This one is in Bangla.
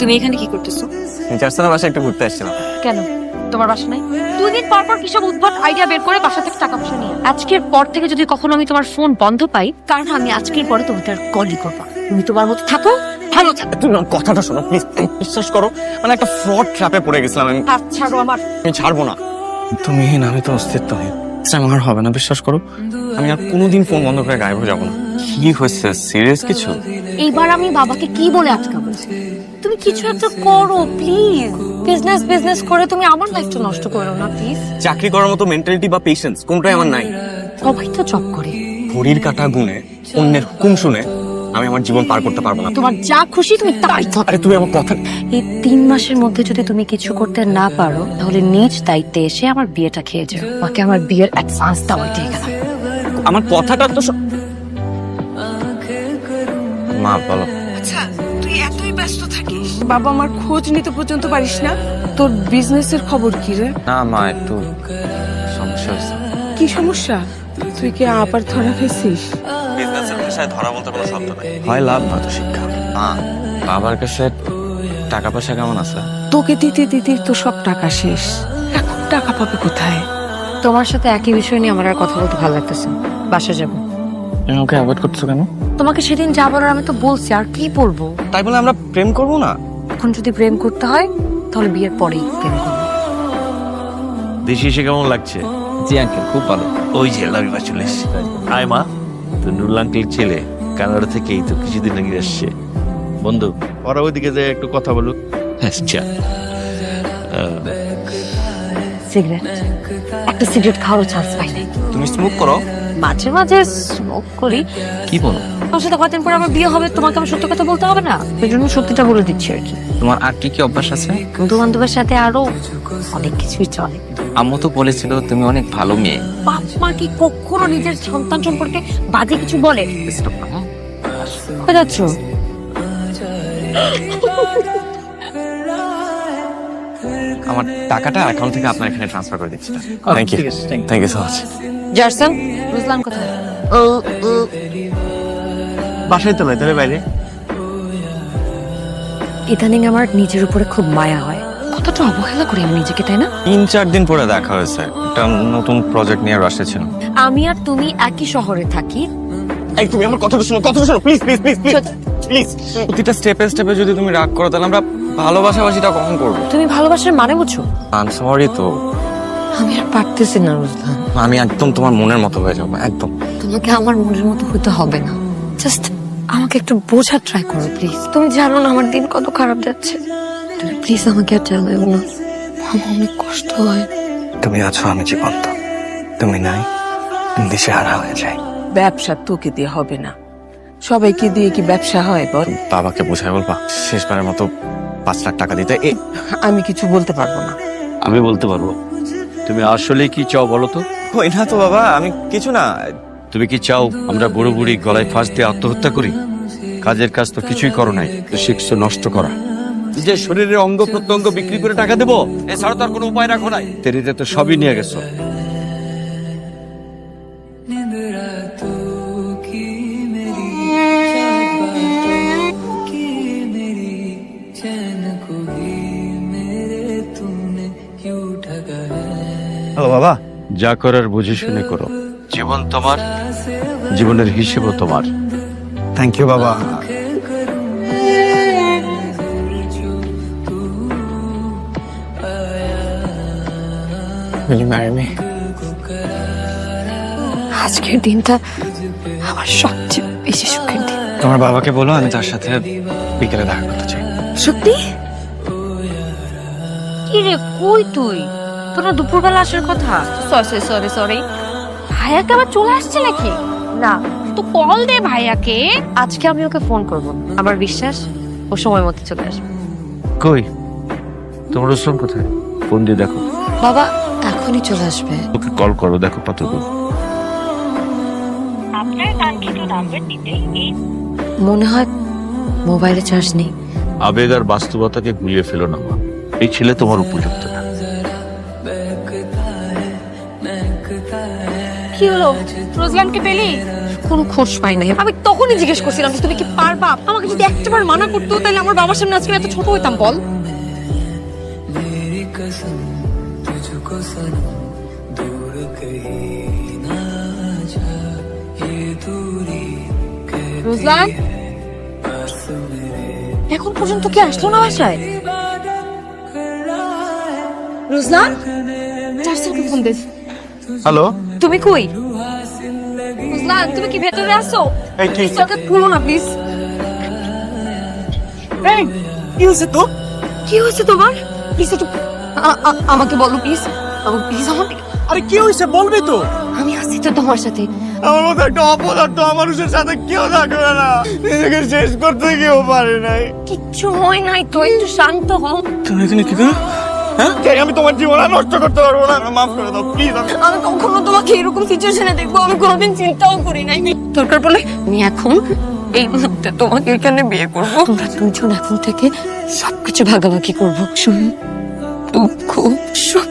তুমি এখানে কি করতেছো? চারসানা বাসায় একটু ঘুরতে আসছিলাম। কেন? তোমার বাসা নাই? দুই দিন পর পর কিসব উদ্ভট আইডিয়া বের করে বাসা থেকে টাকা পয়সা নিয়ে আজকের পর থেকে যদি কখনো আমি তোমার ফোন বন্ধ পাই কারণ আমি আজকের পরে তোমাকে আর কলই করব তুমি তোমার মতো থাকো ভালো থাকো। তুমি আমার কথাটা শোনো প্লিজ বিশ্বাস করো মানে একটা ফ্রড ট্র্যাপে পড়ে গেছিলাম আমি। হাত ছাড়ো আমার। আমি ছাড়বো না। তুমিহীন আমি তো অস্তিত্বহীন আচ্ছা, আমার হবে না বিশ্বাস করো। আমি আর কোনোদিন ফোন বন্ধ করে গায়েব হয়ে যাব না। কি হয়েছে? সিরিয়াস কিছু? এইবার আমি বাবাকে কি বলে আটকাবো? তুমি কিছু একটা করো প্লিজ বিজনেস বিজনেস করে তুমি আমার লাইফটা নষ্ট করো না প্লিজ চাকরি করার মতো মেন্টালিটি বা পেশেন্স কোনটাই আমার নাই। সবাই তো জব করে। ঘড়ির কাটা গুনে অন্যের হুকুম শুনে আমি আমার জীবন পার করতে পারব না। তোমার যা খুশি তুমি তাই করো। আরে তুমি আমার কথা এই তিন মাসের মধ্যে যদি তুমি কিছু করতে না পারো তাহলে নিজ দায়িত্বে এসে আমার বিয়েটা খেয়ে যাও। মাকে আমার বিয়ের অ্যাডভান্স দেওয়া দিয়ে গেলাম আমার কথাটা তো মা বলো। আচ্ছা তুই এতই ব্যস্ত থাকিস। বাবা আমার খোঁজ নিতে পর্যন্ত পারিস না। তোর বিজনেসের খবর কি রে? না মা একটু সমস্যা হয়েছে। কি সমস্যা? তুই কি আবার ধরা খাইছিস বিজনেসের ভাষায় ধরা বলতে কোনো শব্দ নাই। হয় লাভ নয়তো শিক্ষা। মা বাবার কাছে টাকা পয়সা কেমন আছে? তোকে দিতে দিতে তো সব টাকা শেষ। এখন টাকা পাবে কোথায়? তোমার সাথে একই বিষয় নিয়ে আমার আর কথা বলতে ভালো লাগতেছে না। বাসায় যাব। তুমি ওকে অ্যাভয়েড করছ কেন? তোমাকে সেদিন যা বলার আমি তো বলছি আর কি বলব? তাই বলে আমরা প্রেম করব না? এখন যদি প্রেম করতে হয় তাহলে বিয়ের পরেই প্রেম করব। দেশে এসে কেমন লাগছে? জি আঙ্কেল খুব ভালো। ওই যে লামিমা চলে এসছে। আয় মা। তো নুরুল আঙ্কেল ছেলে কানাডা থেকে এই তো কিছুদিন আগে আসছে। বন্ধু ওরা ওইদিকে যে একটু কথা বলুক। আচ্ছা আহ, সিগারেট একটা সিগারেট খাওয়ার চান্স পাই তুমি স্মোক করো। মাঝে মাঝে স্মোক করি। কি বলো? তোমার সাথে কদিন পর আমার বিয়ে হবে তোমাকে আমি সত্যি কথা বলতে হবে না? এই জন্য সত্যিটা বলে দিচ্ছি আর কি। তোমার আর কি কি অভ্যাস আছে? বন্ধু বান্ধবের সাথে আরও অনেক কিছুই চলে। আম্মু তো বলেছিল তুমি অনেক ভালো মেয়ে। বাপ মা কি কখনো নিজের সন্তান সম্পর্কে বাজে কিছু বলে? কোথায় যাচ্ছ? আমার টাকাটা অ্যাকাউন্ট থেকে আপনার এখানে ট্রান্সফার করে দিচ্ছি। Thank you thank you so much জারসন বুঝলাম কোথায় বাসায় তো নয় তবে বাইরে। ইদানিং আমার নিজের উপরে খুব মায়া হয়। কতটা অবহেলা করি আমি নিজেকে তাই না? তিন চার দিন পরে দেখা হয়েছে। একটা নতুন প্রজেক্ট নিয়ে রাশে ছিল আমি আর তুমি একই শহরে থাকি। এই তুমি আমার কথাটা শোনো কথাটা শোনো। Please please please please please প্রতিটা স্টেপে স্টেপে যদি তুমি রাগ করো তাহলে আমরা ভালোবাসাবাসিটা কখন করব? তুমি ভালোবাসার মানে বুঝছ? আম সরি তো। আমি আর পারতেছি না রুজলান। আমি একদম তোমার মনের মতো হয়ে যাব একদম। তোমাকে আমার মনের মতো হতে হবে না। জাস্ট আমাকে একটু বোঝার ট্রাই করো প্লিজ তুমি জানো না আমার দিন কত খারাপ যাচ্ছে। তুমি প্লিজ আমাকে আর জানাও না। আমার অনেক কষ্ট হয়। তুমি আছো আমি জীবন্ত। তুমি নাই দিশে হারা হয়ে যায়। ব্যবসা তোকে দিয়ে হবে না। সবাইকে দিয়ে কি ব্যবসা হয় বল? বাবাকে বোঝাই বলবা শেষবারের মতো পাঁচ লাখ টাকা দিতে। এ আমি কিছু বলতে পারব না। আমি বলতে পারব। তুমি আসলে কি চাও বলো তো? ওই না তো বাবা আমি কিছু না। তুমি কি চাও আমরা বুড়ো বুড়ি গলায় ফাঁস দিয়ে আত্মহত্যা করি? কাজের কাজ তো কিছুই করো নাই তো শিখছো নষ্ট করা। যে শরীরের অঙ্গ প্রত্যঙ্গ বিক্রি করে টাকা দেবো এছাড়া তো আর কোনো উপায় রাখো নাই। তেরিতে তো সবই নিয়ে গেছো। হ্যালো বাবা। যা করার বুঝে শুনে করো। জীবন তোমার জীবনের হিসেবও তোমার। থ্যাংক ইউ বাবা। আজকের দিনটা আমার সবচেয়ে বেশি সুখের দিন। তোমার বাবাকে বলো আমি তার সাথে বিকেলে দেখা করতে চাই। সত্যি? কি রে কই তুই? তোর না দুপুরবেলা আসার কথা? সরি সরি সরি ভাইয়াকে আবার চলে আসছে নাকি? না। তো কল দে ভাইয়াকে। আজকে আমি ওকে ফোন করব। আমার বিশ্বাস ও সময় মতো চলে আসবে। কই? তোমার রুস্তম কোথায়? ফোন দিয়ে দেখো। বাবা এখনই চলে আসবে। ওকে কল করো দেখো কত দূর মনে হয় মোবাইলে চার্জ নেই। আবেগ আর বাস্তবতাকে গুলিয়ে ফেলো না মা। এই ছেলে তোমার উপযুক্ত। কি হলো? রোজলানকে পেলি? কোনো খোঁজ পাই নাই। আমি তখনই জিজ্ঞেস করছিলাম যে তুমি কি পারবা? আমাকে যদি একটাবার মানা করতো তাহলে আমার বাবার সামনে আজকে এত ছোট হইতাম বল। রোজলান এখন পর্যন্ত কি আসলো না বাসায়? রোজলান চার্জারকে ফোন দিস হ্যালো তুমি কই? রোজলান তুমি কি ভেতরে আসো এই ঠিক। চোখে খুলো না প্লিজ এই কি হয়েছে তো কি হয়েছে তোমার? প্লিজ একটু আমাকে বলো প্লিজ আমাকে প্লিজ আমাকে আরে কি হয়েছে? বলবি তো। আমি আসছি তো তোমার সাথে। আমার মতো একটা অপদার্থ মানুষের সাথে কেউ থাকবে না। নিজেকে শেষ করতে কেউ পারে নাই। কিচ্ছু হয় নাই তো একটু শান্ত হও। তুমি এখানে কি করো? হ্যাঁ? আমি তোমার জীবন আর নষ্ট করতে পারব না? মাফ করে দাও প্লিজ আমি কখনো তোমাকে এরকম সিচুয়েশনে দেখব আমি কোনোদিন চিন্তাও করি নাই। দরকার পড়লে আমি এখন এই মুহূর্তে তোমাকে এখানে বিয়ে করব। আমরা দুজন এখন থেকে সবকিছু ভাগাভাগি করব। শুন দুঃখ সব